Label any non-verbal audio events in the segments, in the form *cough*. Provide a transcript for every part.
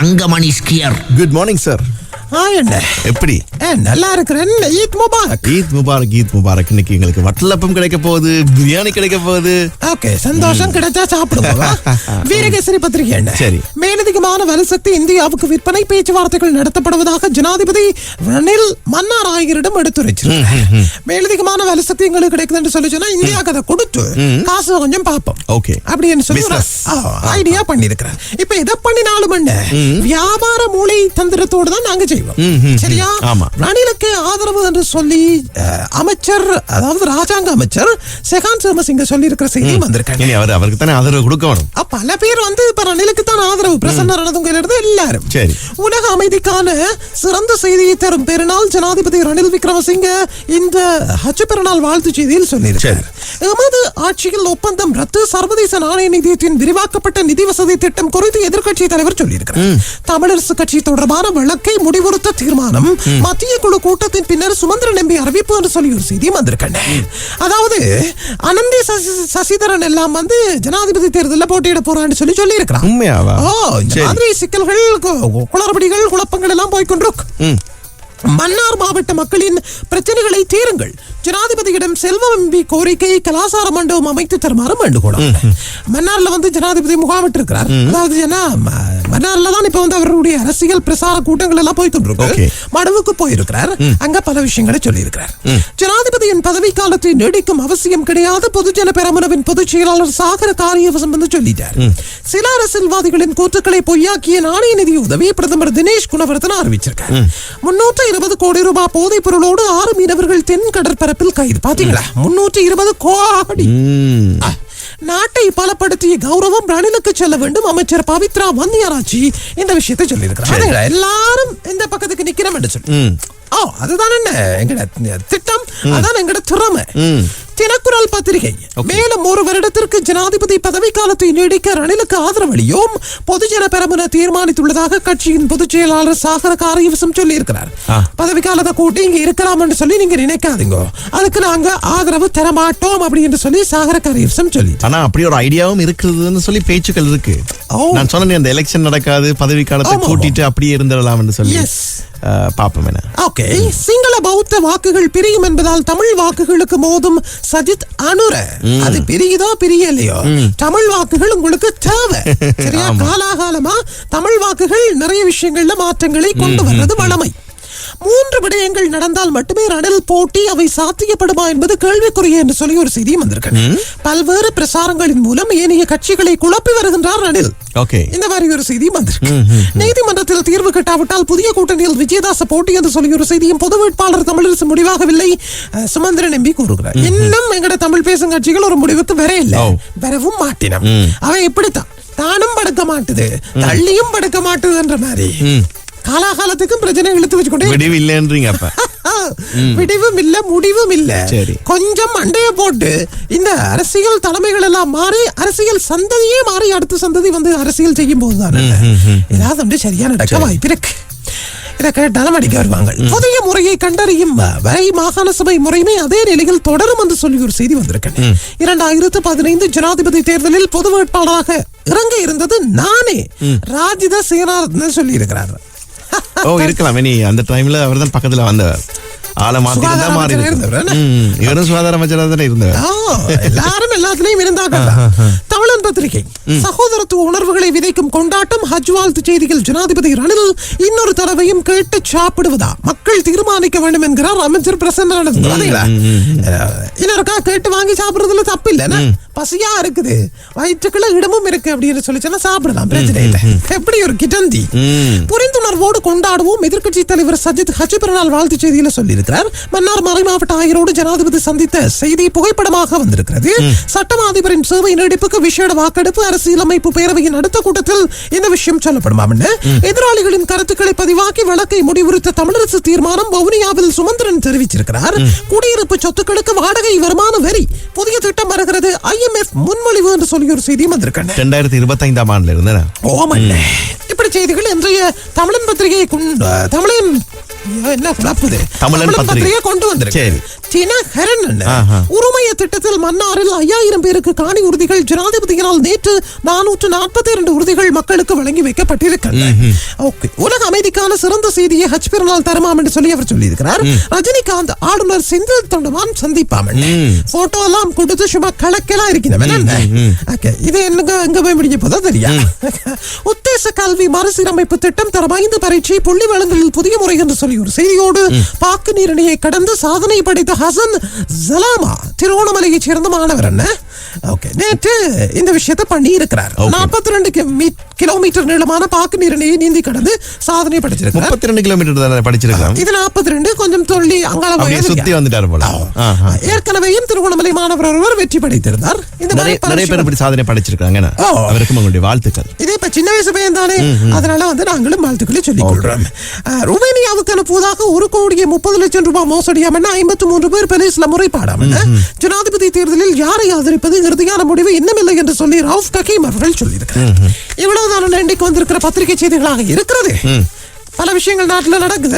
தங்கமணி ஸ்கியர். Good morning sir எப்படி? நல்லா இருக்கிறேன். ஈத் முபாரக். ஈத் முபாரக் ஈத் முபாரக். இன்னைக்கு எங்களுக்கு வட்டலப்பம் கிடைக்க போகுது பிரியாணி கிடைக்க போகுது. ஓகே சந்தோஷம் கிடைச்சா சாப்பிடுவோம். *laughs* வீரகேசரி பத்திரிகை என்ன? சரி. மேலதிகமான வலுசக்தி இந்தியாவுக்கு விற்பனை பேச்சுவார்த்தைகள் நடத்தப்படுவதாக ஜனாதிபதி ரணில் மன்னார் ஆகியரிடம் எடுத்துரைச்சிருக்கார் மேலதிகமான வலுசக்தி எங்களுக்கு கிடைக்குது என்று சொல்லி சொன்னா இந்தியாவுக்கு அதை கொடுத்து காசு கொஞ்சம் பார்ப்போம். Okay. அப்படின்னு சொல்லி. ஐடியா பண்ணிருக்கிறேன் இப்ப எதை பண்ணினாலும் என்ன? வியாபார மூளை தந்திரத்தோடு தான் நாங்க செய்வோம் சரியா. ரணிலுக்கு ஆதரவு என்று சொல்லி அமைச்சர் அதாவது ராஜாங்க அமைச்சர் செகான் சர்மசிங்க சொல்லி இருக்கிற செய்தி வந்திருக்காங்க. அவர் அவருக்கு தானே ஆதரவு கொடுக்கணும் பல பேர் வந்து இப்ப ரணிலுக்கு தான் ஆதரவு. பிரசன்ன ரணதுங்கிறது எல்லாரும். சரி. உலக அமைதிக்கான சிறந்த செய்தியை தரும் பெருநாள் ஜனாதிபதி ரணில் விக்ரமசிங்க இந்த ஹஜ் பெருநாள் வாழ்த்து செய்தியில் சொல்லியிருக்கார். எமது ஆட்சியில் ஒப்பந்தம் ரத்து. சர்வதேச நாணய நிதியத்தின் விரிவாக்கப்பட்ட நிதி வசதி திட்டம் குறித்து எதிர்க்கட்சி தலைவர் சொல்லியிருக்கிறார். தமிழரசு கட்சி தொடர்பான வழக்கை முடிவுறுத்த தீர்மானம் மத்திய குழு கூட்டத்தின் பின்னர் சுமந்திரன் எம்பி அறிவிப்பு என்று சொல்லி ஒரு செய்தியும் வந்திருக்கேன் அதாவது அனந்தி சசி- சசிதரன் எல்லாம் வந்து ஜனாதிபதி தேர்தலில் போட்டியிட போறான்னு சொல்லி சொல்லி இருக்கிறான் உண்மையாவா? ஓ இந்த. மாதிரி சிக்கல்கள் குளறுபடிகள் குழப்பங்கள் எல்லாம் போய்கொண்டிருக்கு. மன்னார் மாவட்ட மக்களின் பிரச்சனைகளை தீருங்கள். ஜனாதிபதியிடம் செல்வம் எம்பி கோரிக்கை கலாசார மண்டபம் அமைத்து தருமாறு வேண்டுகோளாம் மன்னார்ல வந்து ஜனாதிபதி முகாமிட்டு இருக்கிறார் அதாவது மன்னார்ல தான் இப்ப வந்து அவருடைய அரசியல் பிரசார கூட்டங்கள் எல்லாம் போய். கொண்டிருக்கு மடுவுக்கு போயிருக்கிறார். அங்க பல விஷயங்களை சொல்லியிருக்கிறார். ஜனாதிபதியின் பதவி காலத்தை நீடிக்கும் அவசியம் கிடையாது. பொதுஜன பெரமுனவின் பொதுச் செயலாளர் சாகர காரியவசம் வந்து சொல்லிட்டார். சில அரசியல்வாதிகளின் கூற்றுக்களை பொய்யாக்கிய நாணய நிதி உதவி பிரதமர் தினேஷ் குணவர்தன அறிவிச்சிருக்கார். முன்னூற்று இருபது கோடி ரூபாய் போதைப் பொருளோடு ஆறு மீனவர்கள் தென் கடற்பரப்பில் கைது. பாத்தீங்களா? முன்னூற்று இருபது கோடி. நாட்டை பலப்படுத்திய கௌரவம் ரணிலுக்கு செல்ல வேண்டும். அமைச்சர் பவித்ரா வந்தியராஜி இந்த விஷயத்தை சொல்லியிருக்கிறார். எல்லாரும் இந்த பக்கத்துக்கு நிக்கிறோம் என்று சொல்லி ஓ அதுதான் என்ன? எங்கட திட்டம் அதான் எங்கட திறமை. தினக்குரல் பத்திரிகை. மேலும் ஒரு வருடத்திற்கு ஜனாதிபதி பதவி காலத்தை நீடிக்க ரணிலுக்கு ஆதரவளியும் பொதுஜன பெரமுன தீர்மானித்துள்ளதாக கட்சியின் பொதுச் செயலாளர் சாகர காரியவசம் பதவி காலத்தை கூட்டி இங்க இருக்கலாம் என்று சொல்லி நீங்க நினைக்காதீங்க. அதுக்கு நாங்க ஆதரவு தர மாட்டோம் அப்படி என்று சொல்லி சாகர காரியவசம் சொல்லி. ஆனா அப்படி ஒரு ஐடியாவும் இருக்குதுன்னு சொல்லி பேச்சுக்கள் இருக்கு. நான் சொன்னேன் அந்த எலெக்ஷன் நடக்காது பதவி காலத்தை கூட்டிட்டு அப்படியே இருந்துடலாம்னு சொல்லி. பாப்போம் என்ன. ஓகே சிங்கள பௌத்த வாக்குகள் பிரியும் என்பதால் தமிழ் வாக்குகளுக்கு மோதும் சஜித் அனுர. அது பிரியுதோ பிரியலையோ? தமிழ் வாக்குகள் உங்களுக்கு தேவை. *laughs* சரியா? காலாகாலமா தமிழ் வாக்குகள் நிறைய விஷயங்கள்ல மாற்றங்களை கொண்டு வர்றது வளமை. மூன்று விடயங்கள் நடந்தால் மட்டுமே ரணில் போட்டி அவை சாத்தியப்படுமா என்பது கேள்விக்குரிய என்று சொல்லி ஒரு செய்தியும் வந்திருக்கு. பல்வேறு பிரசாரங்களின் மூலம் ஏனைய கட்சிகளை குழப்பி வருகின்றார் ரணில். இந்த மாதிரி ஒரு செய்தியும் வந்திருக்கு. நீதிமன்றத்தில் தீர்வு கட்டாவிட்டால் புதிய கூட்டணியில் விஜயதாச போட்டி என்று சொல்லி ஒரு செய்தியும் பொது வேட்பாளர் தமிழரசு முடிவாகவில்லை சுமந்திரன் எம்பி கூறுகிறார். இன்னும் எங்கட தமிழ் பேசும் கட்சிகள் ஒரு முடிவுக்கு வர இல்லை. வரவும் மாட்டினம். அவன் இப்படித்தான் தானும் படுக்க மாட்டுது தள்ளியும் படுக்க மாட்டுது என்ற மாதிரி காலாகாலத்துக்கும் பிரச்சனை இழுத்து வச்சுக்கொண்டே விடிவு இல்லைன்றீங்க அப்ப. *laughs* விடிவும் இல்ல முடிவும் இல்ல சரி. கொஞ்சம் மண்டைய போட்டு இந்த அரசியல் தலைமைகள் எல்லாம் மாறி அரசியல் சந்ததியே மாறி அடுத்த சந்ததி வந்து அரசியல் செய்யும் போதுதான் ஏதாவது வந்து சரியா நடக்க வாய்ப்பு இருக்கு இதை கேட்டாலும் அடிக்க வருவாங்க. புதிய முறையை கண்டறியும் வரை மாகாண சபை முறைமை அதே நிலையில் தொடரும் என்று சொல்லி ஒரு செய்தி வந்திருக்கேன் இரண்டாயிரத்து பதினைந்து ஜனாதிபதி தேர்தலில் பொது வேட்பாளராக இறங்க இருந்தது நானே ராஜித சேனாரத்ன சொல்லி இருக்கிறார் ஓ இருக்கலாம். இனி அந்த டைம்ல அவர் தான் பக்கத்துல வந்தவர் ஆளை மாத்தி இருந்தா சுகாதார மாறி இவரும் சுகாதார அமைச்சரா தானே இருந்தவர். ஆ, எல்லாரும் எல்லாத்துலயும் இருந்தாங்க தமிழன் பத்திரிகை சகோதரத்துவ உணர்வுகளை விதைக்கும் கொண்டாட்டம் ஹஜ் வாழ்த்து செய்திகள் ஜனாதிபதி ரணில் இன்னொரு தடவையும் கேட்டு சாப்பிடுவதா? மக்கள் தீர்மானிக்க வேண்டும் என்கிறார் அமைச்சர் பிரசன்ன பாத்தீங்களா இன்னொருக்கா கேட்டு வாங்கி சாப்பிடுறதுல தப்பு இல்ல பசியா இருக்குது. வயிற்றுக்குள்ள இடமும் இருக்கு அப்படின்னு சொல்லி சொன்னா சாப்பிடலாம் பிரச்சனை இல்லை. எப்படி ஒரு கிட்டந்தி? புரிந்துணர்வு உணர்வோடு கொண்டாடுவோம். எதிர்க்கட்சி தலைவர் சஜித் ஹஜ் பிறநாள் வாழ்த்து செய்தியில சொல்லியிருக்கிறார். மன்னார் மறைமாவட்ட ஆயரோடு ஜனாதிபதி சந்தித்த செய்தி புகைப்படமாக வந்திருக்கிறது. சட்டமா அதிபரின் சேவை நீடிப்புக்கு விசேட வாக்கெடுப்பு அரசியலமைப்பு பேரவையின் அடுத்த கூட்டத்தில் இந்த விஷயம் சொல்லப்படுமாம் எதிராளிகளின் கருத்துக்களை பதிவாக்கி வழக்கை முடிவுறுத்த தமிழரசு தீர்மானம் வவுனியாவில் சுமந்திரன் தெரிவிச்சிருக்கிறார். குடியிருப்பு சொத்துக்களுக்கு வாடகை வருமான வரி புதிய திட்டம் வருகிறது. ஐஎம்எஃப் முன்மொழிவு என்று சொல்லி ஒரு செய்தியும் வந்திருக்கேன் ரெண்டாயிரத்தி இருபத்தைந்தாம் ஆண்டுல இருந்து ஓமல்ல இப்படி செய்திகள் இன்றைய தமிழன் பத்திரிகையை தமிழன் ஐயோ, என்ன குழப்புது? தமிழன் பத்திரிகை. பத்திரிகை கொண்டு வந்திருக்கு. சரி. தினகரன் என்ன? ஆஹா. உரிமைய திட்டத்தில் மன்னாரில் ஐயாயிரம் பேருக்கு காணி உறுதிகள் ஜனாதிபதியினால் நேற்று நானூற்று நாற்பத்தி இரண்டு உறுதிகள் மக்களுக்கு வழங்கி வைக்கப்பட்டிருக்கின்றன ஓகே. உலக அமைதிக்கான சிறந்த செய்தியை ஹஜ் பெருநாள் தருமாம் என்று சொல்லி அவர் சொல்லியிருக்கிறார். ரஜினிகாந்த் ஆளுநர் செந்தில் தொண்டமான் சந்திப்பாம் போட்டோ எல்லாம் கொடுத்து சும்மா கலக்கெல்லாம் இருக்கிறவன் ஓகே. இது என்னங்க எங்க போய் முடிய போதா தெரியா? *laughs* உத்தேச கல்வி மறுசீரமைப்பு திட்டம் தரம் ஐந்து பரீட்சை புள்ளி வழங்கலில் புதிய முறை என்று சொல்லி ஒரு செய்தியோடு பாக்கு நீரணியை கடந்து சாதனை படைத்த ஹசன் ஜலாமா திருவோணமலையைச் சேர்ந்த மாணவர் என்ன? ஓகே நேற்று இந்த விஷயத்தை பண்ணி இருக்கிறார். நாற்பத்தி ரெண்டு கிலோமீட்டர் நீளமான பாக்கு நீரணியை நீந்தி கடந்து சாதனை படைச்சிருக்கிறார். முப்பத்தி ரெண்டு கிலோமீட்டர் தானே இது நாற்பத்தி ரெண்டு கொஞ்சம் சொல்லி அப்படியே சுத்தி வந்துட்டாரு போல. ஏற்கனவேயும் திருவோணமலை மாணவர் ஒருவர் வெற்றி படைத்திருந்தார். இந்த நிறைய பேர் இப்படி சாதனை படிச்சிருக்காங்க. அவருக்கும் உங்களுடைய வாழ்த்துக்கள். இதே இப்ப சின்ன வயசு பையன் தானே அதனால வந்து நாங்களும் வாழ்த்துக்களை சொல்லிக் கொள்றோம். ருமேனியாவுக்கு அனுப்புவதாக ஒரு கோடியே முப்பது லட்சம் ரூபாய் மோசடியாம ஐம்பத்தி மூன்று பேர் பெலிஸ்ல முறைப்பாடாம ஜனாதிபதி தேர்தலில் யாரை ஆதரிப்பது இறுதியான முடிவு இன்னமில்லை என்று சொல்லி ரவுஃப் ககீம் அவர்கள் சொல்லியிருக்கிறார் இவ்வளவுதான் இன்றைக்கு வந்திருக்கிற பத்திரிகை செய்திகளாக இருக்கிறது. பல விஷயங்கள் நாட்டுல நடக்குது.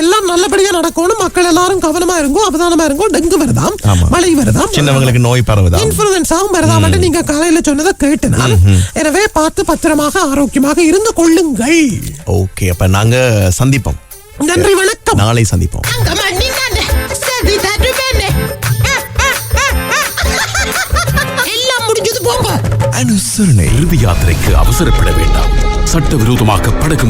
எல்லாம் நல்லபடியா நடக்கணும் மக்கள் எல்லாரும் கவனமா இருங்கோ அவதானமா இருங்கோ டெங்கு வருதாம். மழை வருதாம். சின்னவங்களுக்கு நோய் பரவுதா இன்ஃபுளுன்ஸாவும் வருதாம் நீங்க காலையில சொன்னதை கேட்டு நான் எனவே பார்த்து பத்திரமாக ஆரோக்கியமாக இருந்து கொள்ளுங்கள். ஓகே அப்ப நாங்க சந்திப்போம். நன்றி வணக்கம். நாளை சந்திப்போம். அனுசரணை. இறுதி யாத்திரைக்கு அவசரப்பட வேண்டாம். சட்டவிரோதமாக படகு